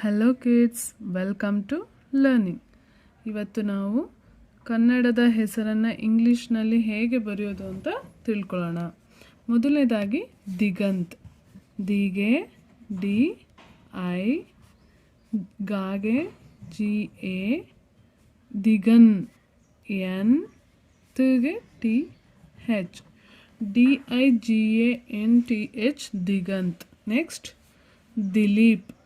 Hello kids welcome to learning ಇವತ್ತು ನಾವು ಕನ್ನಡದ ಹೆಸರನ್ನು ಇಂಗ್ಲೀಷ್ನಲ್ಲಿ ಹೇಗೆ ಬರೆಯೋದು ಅಂತ ತಿಳ್ಕೊಳ್ಳೋಣ. ಮೊದಲನೇದಾಗಿ ದಿಗಂತ್. ದಿಗೆ, ಡಿ, ಐ, ಗಾಗೆ, ಜಿ, ಎ, ದಿಗನ್, N, ತಿಗೆ, T, H. D, I, G, A, N, T H Diganth. Next, Dilip.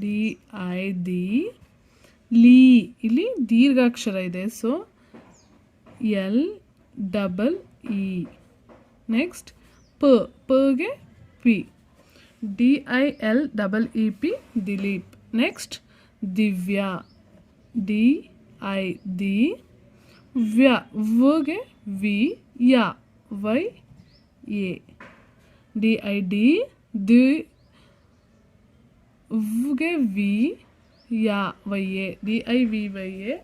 D, I, the, ಲೀ. ಇಲ್ಲಿ ದೀರ್ಘಾಕ್ಷರ ಇದೆ. So L, double, E. Next ಪ. ಪಗೆ P. D, I, L, double, E, P, Dilip. Next Divya. D, I, the. ವ್ಯ. ವ್ಗೆ V. Yeah. Y. A. D, I, D, the. ವ್ಗೆ V yeah Y A D I V Y A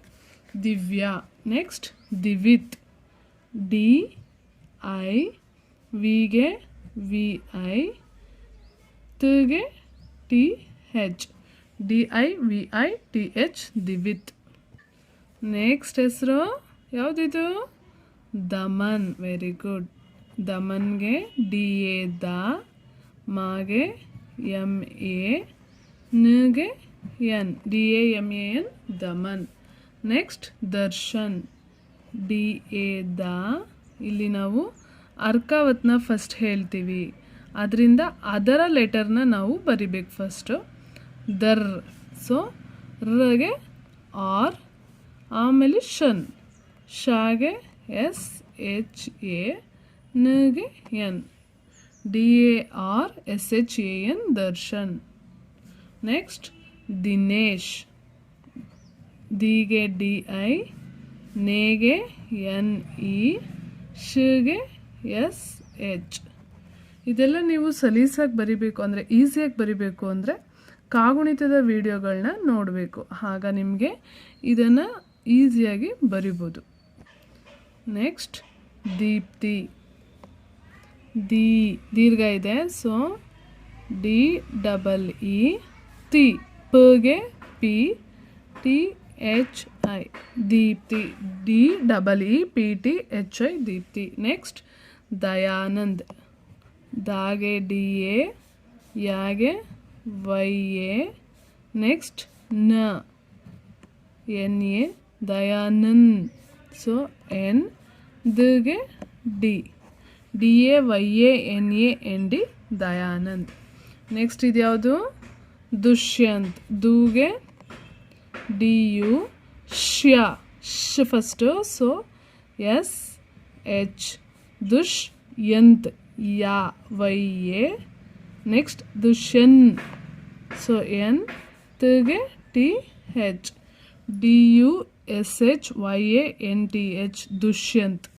Divya next Divith D I ವಿಗೆ V I ಗೆ T H D I V I T H Divith next ಹೆಸರು ಯಾವುದಿದು Daman very good ದಮನ್ಗೆ D A ದ ಮಾಗೆ M A ನಗೆ, N D A M A N Daman. Next, Darshan. D A the. ಇಲ್ಲಿ ನಾವು ಅರ್ಕಾವತ್ನ first ಹೇಳ್ತೀವಿ. ಅದರಿಂದ ಅದರ ಲೆಟರ್ನ ನಾವು ಬರಿಬೇಕು ಫಸ್ಟು ದರ್. ಸೊ ರಗೆ ಆರ್, ಆಮೇಲೆ ಶನ್. ಶಾಗೆ ಎಸ್, ಎಚ್, ಎ, ನಗೆ, N. D A R S, H, A, N, Darshan. Next Dinesh Dighe D I ನೇಗೆ ಎನ್ ಇ ಶಿಗೆ ಎಸ್ ಎಚ್ ಇದೆಲ್ಲ ನೀವು ಸಲೀಸಾಗಿ ಬರಿಬೇಕು ಅಂದರೆ ಈಸಿಯಾಗಿ ಬರಿಬೇಕು ಅಂದರೆ ಕಾಗುಣಿತದ ವಿಡಿಯೋಗಳನ್ನ ನೋಡಬೇಕು. ಆಗ ನಿಮಗೆ ಇದನ್ನು ಈಸಿಯಾಗಿ ಬರಿಬೋದು. ನೆಕ್ಸ್ಟ್ ದೀಪ್ತಿ. ದಿ, ದೀರ್ಘ ಇದೆ. ಸೊ ಡಿ ಡಬಲ್ ಇ ತಿ ಪಗೆ, P, T, H, I. Deepti, D, double E, P, T, H, I. Deepti. Next Dayanand. ದಾಗೆ, ಡಿ, ಎ, ಯಾಗೆ, Y, A. ನೆಕ್ಸ್ಟ್ನ. N, A, Dayanand. So ಎನ್ಗೆ D. D, A, Y, A, N A, N, D, Dayanand. Next ಇದ್ಯಾವುದು? ದುಷ್ಯಂತ್ ದೂಗೆ D U ಶ್ಯ ಶ್ first so S H ದುಷ್ ಯಂತ್ ಯಾ Y A next ದುಷ್ಯನ್ so ಎನ್ಗೆ T H D U S H Y A N T H Dushyant